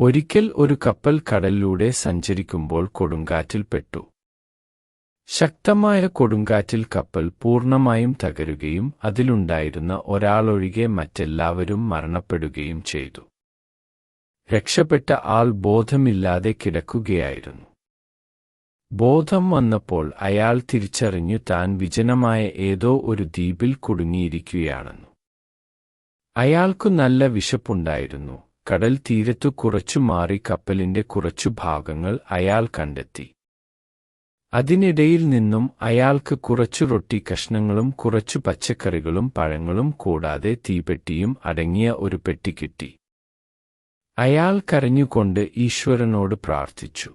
ഒരിക്കൽ ഒരു കപ്പൽ കടലിലൂടെ സഞ്ചരിക്കുമ്പോൾ കൊടുങ്കാറ്റിൽപ്പെട്ടു ശക്തമായ കൊടുങ്കാറ്റിൽ കപ്പൽ പൂർണമായും തകരുകയും അതിലുണ്ടായിരുന്ന ഒരാളൊഴികെ മറ്റെല്ലാവരും മരണപ്പെടുകയും ചെയ്തു. രക്ഷപ്പെട്ട ആൾ ബോധമില്ലാതെ കിടക്കുകയായിരുന്നു. ബോധം വന്നപ്പോൾ അയാൾ തിരിച്ചറിഞ്ഞു താൻ വിജനമായ ഏതോ ഒരു ദ്വീപിൽ കുടുങ്ങിയിരിക്കുകയാണെന്നു. അയാൾക്കു നല്ല വിശപ്പുണ്ടായിരുന്നു. കടൽ തീരത്തു കുറച്ചു മാറി കപ്പലിന്റെ കുറച്ചു ഭാഗങ്ങൾ അയാൾ കണ്ടെത്തി. അതിനിടയിൽ നിന്നും അയാൾക്ക് കുറച്ചു റൊട്ടി കഷ്ണങ്ങളും കുറച്ചു പച്ചക്കറികളും പഴങ്ങളും കൂടാതെ തീപ്പെട്ടിയും അടങ്ങിയ ഒരു പെട്ടി കിട്ടി. അയാൾ കരഞ്ഞുകൊണ്ട് ഈശ്വരനോട് പ്രാർത്ഥിച്ചു.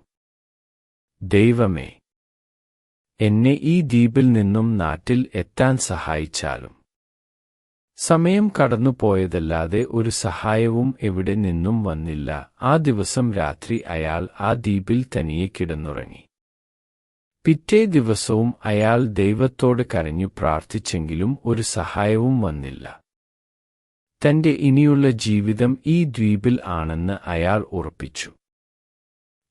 ദൈവമേ എന്നെ ഈ ദ്വീപിൽ നിന്നും നാട്ടിൽ എത്താൻ സഹായിച്ചാലും സമയം കടന്നുപോയതല്ലാതെ ഒരു സഹായവും എവിടെ നിന്നും വന്നില്ല. ആ ദിവസം രാത്രി അയാൾ ആ ദ്വീപിൽ തനിയെ കിടന്നുറങ്ങി. പിറ്റേ ദിവസവും അയാൾ ദൈവത്തോട് കരഞ്ഞു പ്രാർത്ഥിച്ചെങ്കിലും ഒരു സഹായവും വന്നില്ല. തന്റെ ഇനിയുള്ള ജീവിതം ഈ ദ്വീപിൽ ആണെന്ന് അയാൾ ഉറപ്പിച്ചു.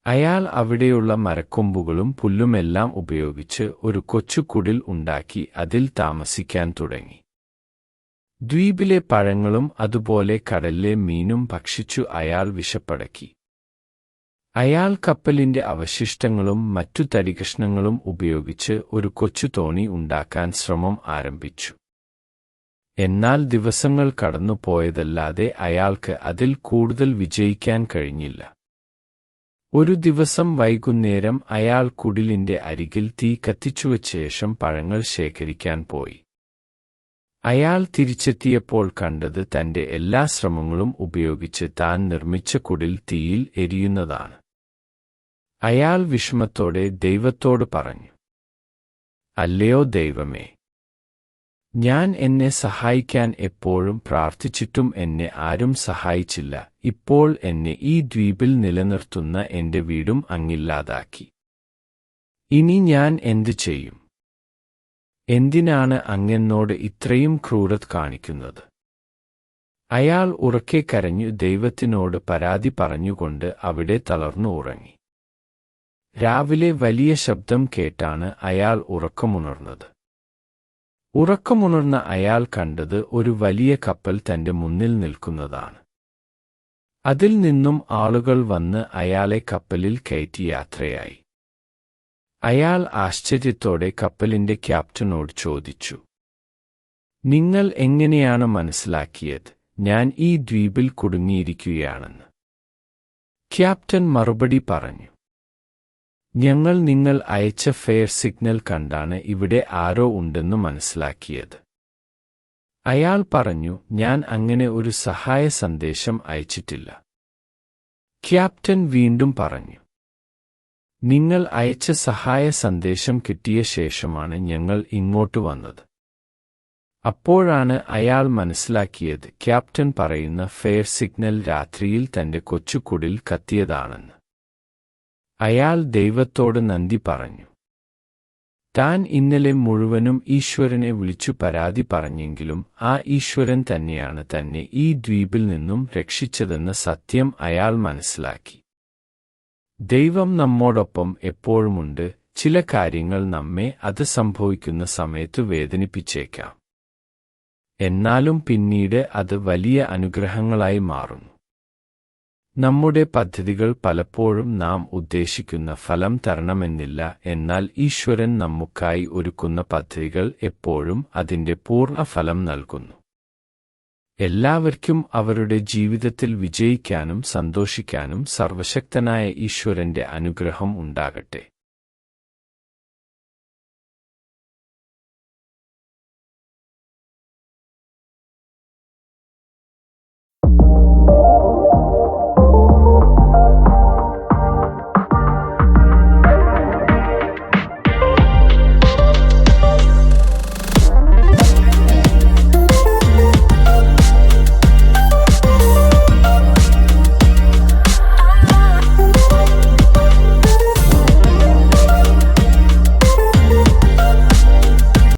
അയാൾ അവിടെയുള്ള മരക്കൊമ്പുകളും പുല്ലുമെല്ലാം ഉപയോഗിച്ച് ഒരു കൊച്ചുകുടിൽ ഉണ്ടാക്കി അതിൽ താമസിക്കാൻ തുടങ്ങി. ദ്വീപിലെ പഴങ്ങളും അതുപോലെ കടലിലെ മീനും ഭക്ഷിച്ചു അയാൾ വിശപ്പടക്കി. അയാൾ കപ്പലിന്റെ അവശിഷ്ടങ്ങളും മറ്റു തരികഷ്ണങ്ങളും ഉപയോഗിച്ച് ഒരു കൊച്ചു തോണി ഉണ്ടാക്കാൻ ശ്രമം ആരംഭിച്ചു. എന്നാൽ ദിവസങ്ങൾ കടന്നുപോയതല്ലാതെ അയാൾക്ക് അതിൽ കൂടുതൽ വിജയിക്കാൻ കഴിഞ്ഞില്ല. ഒരു ദിവസം വൈകുന്നേരം അയാൾ കുടിലിന്റെ അരികിൽ തീ കത്തിച്ചുവച്ച ശേഷം പഴങ്ങൾ ശേഖരിക്കാൻ പോയി. അയാൾ തിരിച്ചെത്തിയപ്പോൾ കണ്ടത് തന്റെ എല്ലാ ശ്രമങ്ങളും ഉപയോഗിച്ച് താൻ നിർമ്മിച്ച കുടിൽ തീയിൽ എരിയുന്നതാണ്. അയാൾ വിഷമത്തോടെ ദൈവത്തോട് പറഞ്ഞു അല്ലയോ ദൈവമേ ഞാൻ എന്നെ സഹായിക്കാൻ എപ്പോഴും പ്രാർത്ഥിച്ചിട്ടും എന്നെ ആരും സഹായിച്ചില്ല. ഇപ്പോൾ എന്നെ ഈ ദ്വീപിൽ നിലനിർത്തുന്ന എന്റെ വീടും അങ്ങില്ലാതാക്കി. ഇനി ഞാൻ എന്തു ചെയ്യും? എന്തിനാണ് അങ്ങെന്നോട് ഇത്രയും ക്രൂരത കാണിക്കുന്നത്? അയാൾ ഉറക്കെ കരഞ്ഞു ദൈവത്തിനോട് പരാതി പറഞ്ഞുകൊണ്ട് അവിടെ തളർന്നു ഉറങ്ങി. രാവിലെ വലിയ ശബ്ദം കേട്ടാണ് അയാൾ ഉറക്കമുണർന്നത്. ഉറക്കമുണർന്ന അയാൾ കണ്ടത് ഒരു വലിയ കപ്പൽ തന്റെ മുന്നിൽ നിൽക്കുന്നതാണ്. അതിൽ നിന്നും ആളുകൾ വന്ന് അയാളെ കപ്പലിൽ കയറ്റി യാത്രയായി. അയാൾ ആശ്ചര്യത്തോടെ കപ്പലിന്റെ ക്യാപ്റ്റനോട് ചോദിച്ചു നിങ്ങൾ എങ്ങനെയാണ് മനസ്സിലാക്കിയത്? ഞാൻ ഈ ദ്വീപിൽ കുടുങ്ങിയിരിക്കുകയാണെന്ന്. ക്യാപ്റ്റൻ മറുപടി പറഞ്ഞു ഞങ്ങൾ നിങ്ങൾ അയച്ച ഫെയർ സിഗ്നൽ കണ്ടാണ് ഇവിടെ ആരോ ഉണ്ടെന്ന് മനസ്സിലാക്കിയത്. അയാൾ പറഞ്ഞു ഞാൻ അങ്ങനെ ഒരു സഹായ സന്ദേശം അയച്ചിട്ടില്ല. ക്യാപ്റ്റൻ വീണ്ടും പറഞ്ഞു നിങ്ങൾ അയച്ച സഹായ സന്ദേശം കിട്ടിയ ശേഷമാണ് ഞങ്ങൾ ഇങ്ങോട്ട് വന്നത്. അപ്പോഴാണ് അയാൾ മനസ്സിലാക്കിയത് ക്യാപ്റ്റൻ പറയുന്ന ഫെയർ സിഗ്നൽ രാത്രിയിൽ തന്റെ കൊച്ചുകുടിൽ കത്തിയതാണെന്ന്. അയാൾ ദൈവത്തോട് നന്ദി പറഞ്ഞു. താൻ ഇന്നലെ മുഴുവനും ഈശ്വരനെ വിളിച്ചു പരാതി പറഞ്ഞെങ്കിലും ആ ഈശ്വരൻ തന്നെയാണ് തന്നെ ഈ ദ്വീപിൽ നിന്നും രക്ഷിച്ചതെന്ന സത്യം അയാൾ മനസ്സിലാക്കി. ദൈവം നമ്മോടൊപ്പം എപ്പോഴുമുണ്ട്. ചില കാര്യങ്ങൾ നമ്മെ അത് സംഭവിക്കുന്ന സമയത്ത് വേദനിപ്പിച്ചേക്കാം. എന്നാലും പിന്നീട് അത് വലിയ അനുഗ്രഹങ്ങളായി മാറുന്നു. നമ്മുടെ പദ്ധതികൾ പലപ്പോഴും നാം ഉദ്ദേശിക്കുന്ന ഫലം തരണമെന്നില്ല. എന്നാൽ ഈശ്വരൻ നമുക്കായി ഒരുക്കുന്ന പദ്ധതികൾ എപ്പോഴും അതിന്റെ പൂർണ ഫലം നൽകുന്നു. എല്ലാവർക്കും അവരുടെ ജീവിതത്തിൽ വിജയിക്കാനും സന്തോഷിക്കാനും സർവശക്തനായ ഈശ്വരന്റെ അനുഗ്രഹം ഉണ്ടാകട്ടെ.